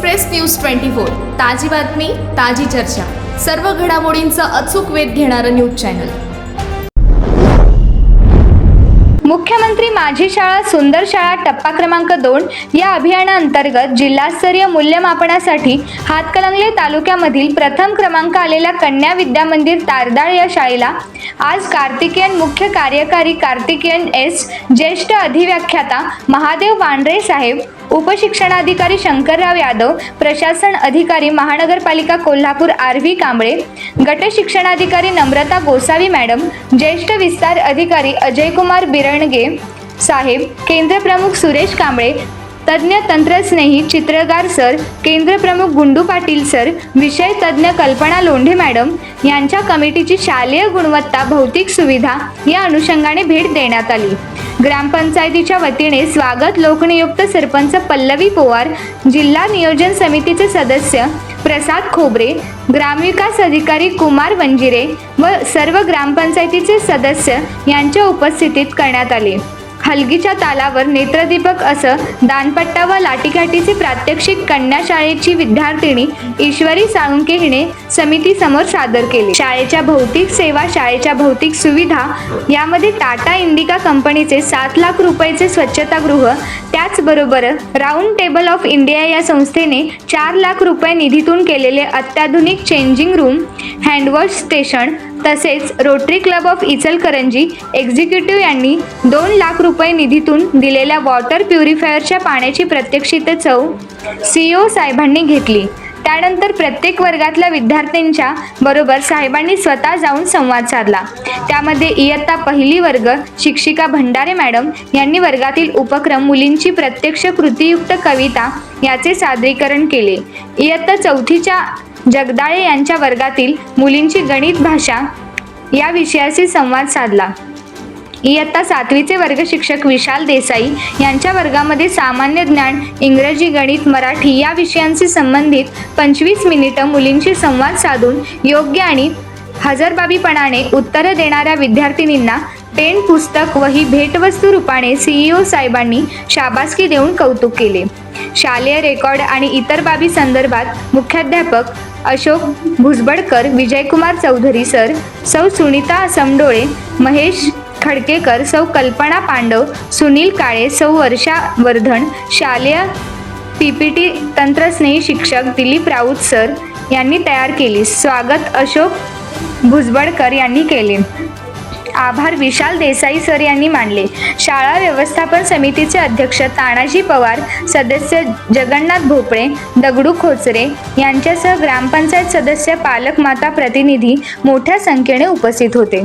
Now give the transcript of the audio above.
Express news twenty four. ताजी बातमी ताजी चर्चा. सर्व घडामोडींचा अचूक वेध घेणारं न्यूज चॅनल. मुख्यमंत्री माझी शाळा सुंदर शाळा टप्पा क्रमांक दोन या अभियानाअंतर्गत जिल्हास्तरीय मूल्यमापनासाठी हातकलंगले तालुक्यामधील प्रथम क्रमांक आलेल्या कन्या विद्या मंदिर तारदाळ या शाळेला आज कार्तिकेयन मुख्य कार्यकारी कार्तिकेयन एस ज्येष्ठ अधिव्याख्याता महादेव वांड्रे साहेब उपशिक्षणाधिकारी शंकरराव यादव प्रशासन अधिकारी महानगरपालिका कोल्हापूर आर व्ही कांबळे गट शिक्षणाधिकारी नम्रता गोसावी मॅडम ज्येष्ठ विस्तार अधिकारी अजयकुमार बिरणगे साहेब केंद्र प्रमुख सुरेश कांबळे तज्ज्ञ तंत्रस्नेही चित्रकार सर केंद्रप्रमुख गुंडू पाटील सर विषय तज्ज्ञ कल्पना लोंढे मॅडम यांच्या कमिटीची शालेय गुणवत्ता भौतिक सुविधा या अनुषंगाने भेट देण्यात आली. ग्रामपंचायतीच्या वतीने स्वागत लोकनियुक्त सरपंच पल्लवी पोवार जिल्हा नियोजन समितीचे सदस्य प्रसाद खोबरे ग्रामविकास अधिकारी कुमार वंजिरे व सर्व ग्रामपंचायतीचे सदस्य यांच्या उपस्थितीत करण्यात आले. हलगीच्या तालावर नेत्रदीपक असं दानपट्टा व लाठीकाठीचे प्रात्यक्षिक कन्या शाळेची विद्यार्थिनी ईश्वरी साळुंके हिने समितीसमोर सादर केले. शाळेच्या भौतिक सेवा शाळेच्या भौतिक सुविधा यामध्ये टाटा इंडिका कंपनीचे सात लाख रुपयाचे स्वच्छतागृह त्याचबरोबर राऊंड टेबल ऑफ इंडिया या संस्थेने चार लाख रुपये निधीतून केलेले अत्याधुनिक चेंजिंग रूम हँडवॉश स्टेशन तसेच rotary club of Ichalkaranji executive यांनी दोन लाख रुपये निधीतून दिलेल्या वॉटर प्युरिफायरच्या पाण्याची प्रत्यक्षित चव सीईओ साहेबांनी घेतली. त्यानंतर प्रत्येक वर्गातल्या विद्यार्थ्यांच्या बरोबर साहेबांनी स्वतः जाऊन संवाद साधला. त्यामध्ये इयत्ता पहिली वर्ग शिक्षिका भंडारे मॅडम यांनी वर्गातील उपक्रम मुलींची प्रत्यक्ष कृतीयुक्त कविता याचे सादरीकरण केले. इयत्ता चौथीच्या जगदाळे यांच्या वर्गातील मुलींची गणित भाषा या विषयाशी संवाद साधला. इयत्ता सातवीचे वर्ग शिक्षक विशाल देसाई यांच्या वर्गामध्ये सामान्य ज्ञान इंग्रजी गणित मराठी या विषयांशी संबंधित पंचवीस मिनिटं मुलींशी संवाद साधून योग्य आणि हजरबाबीपणाने उत्तरं देणाऱ्या विद्यार्थिनींना पेन पुस्तक वही भेटवस्तू रूपाने सीईओ साहेबांनी शाबासकी देऊन कौतुक केले. शालेय रेकॉर्ड आणि इतर बाबी संदर्भात मुख्याध्यापक अशोक भुजबळकर विजयकुमार चौधरी सर सौ सुनीता समडोळे महेश खडकेकर सौ कल्पना पांडव सुनील काळे सौ वर्षा वर्धन शालेय टी तंत्रस्नेही शिक्षक दिलीप राऊत सर यांनी तयार केली. स्वागत अशोक भुजबळकर यांनी केले. आभार विशाल देसाई सर यांनी मानले. शाळा व्यवस्थापन समितीचे अध्यक्ष तानाजी पवार सदस्य जगन्नाथ भोपळे दगडू खोचरे यांच्यासह ग्रामपंचायत सदस्य पालकमाता प्रतिनिधी मोठ्या संख्येने उपस्थित होते.